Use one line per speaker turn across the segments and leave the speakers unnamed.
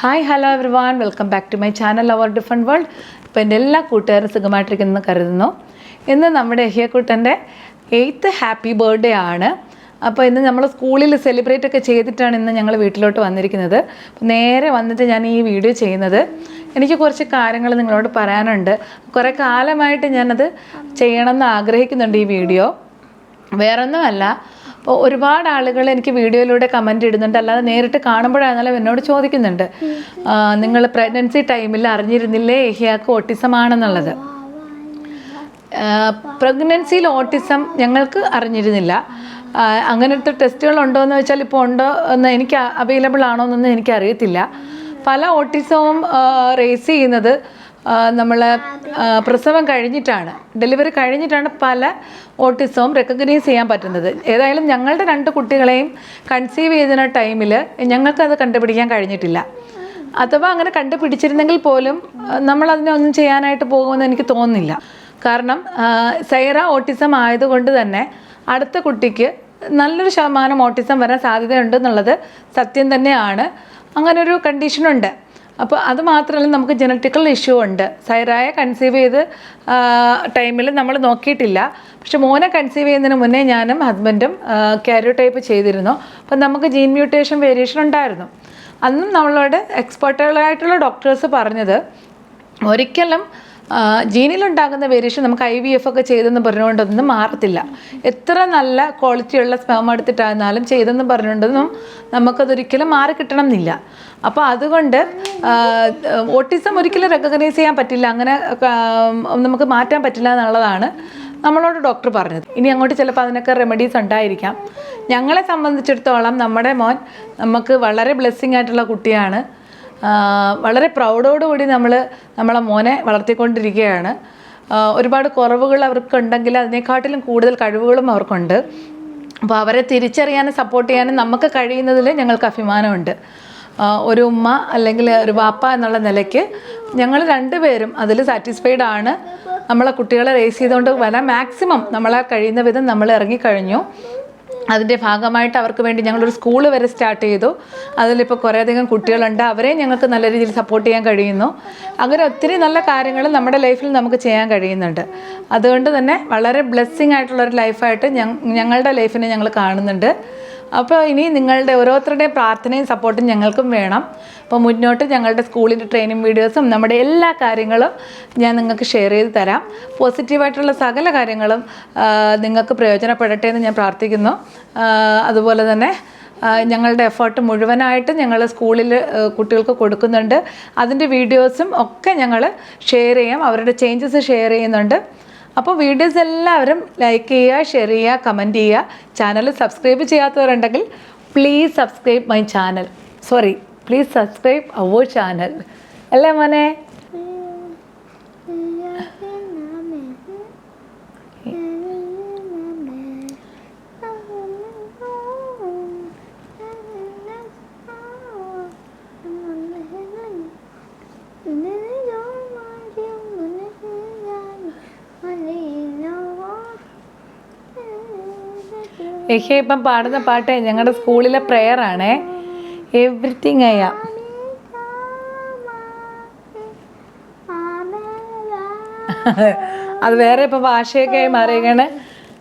Hi hello everyone welcome back to my channel our different world ഇപ്പോൾ എന്റെ എല്ലാ കൂട്ടുകാരും സുഖമായിട്ടിരിക്കുന്നു കരുതുന്നു. ഇന്ന് നമ്മുടെ എഹിയക്കുട്ടന്റെ എയ്ത്ത് ഹാപ്പി ബർത്ത്ഡേ ആണ്. അപ്പോൾ ഇന്ന് നമ്മൾ സ്കൂളിൽ സെലിബ്രേറ്റ് ഒക്കെ ചെയ്തിട്ടാണ് ഇന്ന് ഞങ്ങൾ വീട്ടിലോട്ട് വന്നിരിക്കുന്നത്. നേരെ വന്നിട്ട് ഞാൻ ഈ വീഡിയോ ചെയ്യുന്നത്. എനിക്ക് കുറച്ച് കാര്യങ്ങൾ നിങ്ങളോട് പറയാനുണ്ട്. കുറേ കാലമായിട്ട് ഞാനത് ചെയ്യണമെന്ന് ആഗ്രഹിക്കുന്നുണ്ട് ഈ വീഡിയോ വേറൊന്നുമല്ല ഒരുപാട് ആളുകൾ എനിക്ക് വീഡിയോയിലൂടെ കമന്റ് ഇടുന്നുണ്ട്. അല്ലാതെ നേരിട്ട് കാണുമ്പോഴായിരുന്നാലും എന്നോട് ചോദിക്കുന്നുണ്ട്. നിങ്ങൾ പ്രഗ്നൻസി ടൈമിൽ അറിഞ്ഞിരുന്നില്ലേ ഏഹിയാക്ക് ഓട്ടിസം ആണെന്നുള്ളത് പ്രഗ്നൻസിയിൽ ഓട്ടിസം ഞങ്ങൾക്ക് അറിഞ്ഞിരുന്നില്ല. അങ്ങനത്തെ ടെസ്റ്റുകൾ ഉണ്ടോ എന്ന് വെച്ചാൽ ഇപ്പോൾ ഉണ്ടോ എന്ന് എനിക്ക് അവൈലബിൾ ആണോ എന്നൊന്നും എനിക്കറിയത്തില്ല. പല ഓട്ടിസവും റേസ് ചെയ്യുന്നത് നമ്മൾ പ്രസവം കഴിഞ്ഞിട്ടാണ്. ഡെലിവറി കഴിഞ്ഞിട്ടാണ് പല ഓട്ടിസവും റെക്കഗ്നൈസ് ചെയ്യാൻ പറ്റുന്നത്. ഏതായാലും ഞങ്ങളുടെ രണ്ട് കുട്ടികളെയും കൺസീവ് ചെയ്തിരുന്ന ടൈമിൽ ഞങ്ങൾക്കത് കണ്ടുപിടിക്കാൻ കഴിഞ്ഞിട്ടില്ല. അഥവാ അങ്ങനെ കണ്ടുപിടിച്ചിരുന്നെങ്കിൽ പോലും നമ്മൾ അതിനൊന്നും ചെയ്യാനായിട്ട് പോകുമെന്ന് എനിക്ക് തോന്നുന്നില്ല. കാരണം സൈറ ഓട്ടിസം ആയതുകൊണ്ട് തന്നെ അടുത്ത കുട്ടിക്ക് നല്ലൊരു ശതമാനം ഓട്ടിസം വരാൻ സാധ്യതയുണ്ടെന്നുള്ളത് സത്യം തന്നെയാണ്. അങ്ങനൊരു കണ്ടീഷനുണ്ട്. അപ്പോൾ അത് മാത്രമല്ല നമുക്ക് ജനറ്റിക്കൽ ഇഷ്യൂ ഉണ്ട്. സൈറായ കൺസീവ് ചെയ്ത് ടൈമിൽ നമ്മൾ നോക്കിയിട്ടില്ല. പക്ഷെ മോനെ കൺസീവ് ചെയ്യുന്നതിന് മുന്നേ ഞാനും ഹസ്ബൻഡും കാരിയോ ടൈപ്പ് ചെയ്തിരുന്നു. അപ്പം നമുക്ക് ജീൻ മ്യൂട്ടേഷൻ വേരിയേഷൻ ഉണ്ടായിരുന്നു. അന്നും നമ്മളോട് എക്സ്പെർട്ടുകളായിട്ടുള്ള ഡോക്ടേഴ്സ് പറഞ്ഞത് ഒരിക്കലും ജീനിലുണ്ടാകുന്ന വേരിയേഷൻ നമുക്ക് ഐ വി എഫ് ഒക്കെ ചെയ്തെന്ന് പറഞ്ഞുകൊണ്ടൊന്നും മാറത്തില്ല. എത്ര നല്ല ക്വാളിറ്റിയുള്ള സ്പെം എടുത്തിട്ടായിരുന്നാലും ചെയ്തെന്ന് പറഞ്ഞുകൊണ്ടൊന്നും നമുക്കതൊരിക്കലും മാറി കിട്ടണം എന്നില്ല അപ്പോൾ അതുകൊണ്ട് ഓട്ടിസം ഒരിക്കലും റെക്കഗ്നൈസ് ചെയ്യാൻ പറ്റില്ല. അങ്ങനെ നമുക്ക് മാറ്റാൻ പറ്റില്ല എന്നുള്ളതാണ് നമ്മളോട് ഡോക്ടർ പറഞ്ഞത്. ഇനി അങ്ങോട്ട് ചിലപ്പോൾ അതിനൊക്കെ റെമഡീസ് ഉണ്ടായിരിക്കാം. ഞങ്ങളെ സംബന്ധിച്ചിടത്തോളം നമ്മുടെ മോൻ നമുക്ക് വളരെ ബ്ലെസ്സിങ് ആയിട്ടുള്ള കുട്ടിയാണ്. വളരെ പ്രൗഡോടുകൂടി നമ്മൾ നമ്മളെ മോനെ വളർത്തിക്കൊണ്ടിരിക്കുകയാണ്. ഒരുപാട് കുറവുകൾ അവർക്കുണ്ടെങ്കിൽ അതിനെക്കാട്ടിലും കൂടുതൽ കഴിവുകളും അവർക്കുണ്ട്. അപ്പോൾ അവരെ തിരിച്ചറിയാനും സപ്പോർട്ട് ചെയ്യാനും നമുക്ക് കഴിയുന്നതിൽ ഞങ്ങൾക്ക് അഭിമാനമുണ്ട്. ഒരു ഉമ്മ അല്ലെങ്കിൽ ഒരു വാപ്പ എന്നുള്ള നിലയ്ക്ക് ഞങ്ങൾ രണ്ടുപേരും അതിൽ സാറ്റിസ്ഫൈഡ് ആണ്. നമ്മളെ കുട്ടികളെ റേസ് ചെയ്തുകൊണ്ട് വരാൻ മാക്സിമം നമ്മളെ കഴിയുന്ന വിധം നമ്മൾ ഇറങ്ങിക്കഴിഞ്ഞു. അതിന്റെ ഭാഗമായിട്ട് അവർക്ക് വേണ്ടി ഞങ്ങളൊരു സ്കൂൾ വരെ സ്റ്റാർട്ട് ചെയ്തു. അതിലിപ്പോൾ കുറേയധികം കുട്ടികളുണ്ട്. അവരെ ഞങ്ങൾക്ക് നല്ല രീതിയിൽ സപ്പോർട്ട് ചെയ്യാൻ കഴിയുന്നു. അങ്ങനെ ഒത്തിരി നല്ല കാര്യങ്ങൾ നമ്മുടെ ലൈഫിൽ നമുക്ക് ചെയ്യാൻ കഴിയുന്നുണ്ട്. അതുകൊണ്ട് തന്നെ വളരെ ബ്ലെസ്സിങ് ആയിട്ടുള്ളൊരു ലൈഫായിട്ട് ഞങ്ങളുടെ ലൈഫിനെ ഞങ്ങൾ കാണുന്നുണ്ട്. അപ്പോൾ ഇനി നിങ്ങളുടെ ഓരോരുത്തരുടെയും പ്രാർത്ഥനയും സപ്പോർട്ടും ഞങ്ങൾക്കും വേണം. അപ്പോൾ മുന്നോട്ട് ഞങ്ങളുടെ സ്കൂളിന്റെ ട്രെയിനിങ് വീഡിയോസും നമ്മുടെ എല്ലാ കാര്യങ്ങളും ഞാൻ നിങ്ങൾക്ക് ഷെയർ ചെയ്ത് തരാം. പോസിറ്റീവായിട്ടുള്ള സകല കാര്യങ്ങളും നിങ്ങൾക്ക് പ്രയോജനപ്പെടട്ടെ എന്ന് ഞാൻ പ്രാർത്ഥിക്കുന്നു. അതുപോലെ തന്നെ ഞങ്ങളുടെ എഫേർട്ട് മുഴുവനായിട്ട് ഞങ്ങൾ സ്കൂളിൽ കുട്ടികൾക്ക് കൊടുക്കുന്നുണ്ട്. അതിന്റെ വീഡിയോസും ഒക്കെ ഞങ്ങൾ ഷെയർ ചെയ്യാം. അവരുടെ ചേഞ്ചസ് ഷെയർ ചെയ്യുന്നുണ്ട്. അപ്പോൾ വീഡിയോസ് എല്ലാവരും ലൈക്ക് ചെയ്യുക ഷെയർ ചെയ്യുക കമന്റ് ചെയ്യുക. ചാനൽ സബ്സ്ക്രൈബ് ചെയ്യാത്തവരുണ്ടെങ്കിൽ please subscribe my channel sorry please subscribe our channel അല്ലേ മോനെ? യഹ്യ ഇപ്പം പാടുന്ന പാട്ട് ഞങ്ങളുടെ സ്കൂളിലെ പ്രെയർ ആണേ. എവ്രിത്തിങ് ആ അത് വേറെ ഇപ്പം ഭാഷയൊക്കെ ആയി മാറിയേക്കാണ്.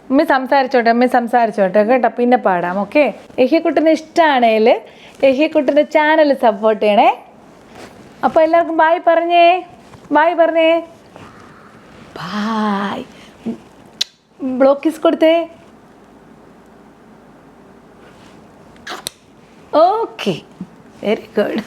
അമ്മ സംസാരിച്ചോട്ടെ അമ്മ സംസാരിച്ചോട്ടെ കേട്ടോ പിന്നെ പാടാം ഓക്കെ യഹിക്കുട്ടിന് ഇഷ്ടമാണേൽ യഹിക്കുട്ടിന്റെ ചാനൽ സപ്പോർട്ട് ചെയ്യണേ. അപ്പോൾ എല്ലാവർക്കും ബായ് പറഞ്ഞേ ബായ് പറഞ്ഞേ. ബായ് ബ്ലോക്കിസ് കൊടുത്തേ. Okay very good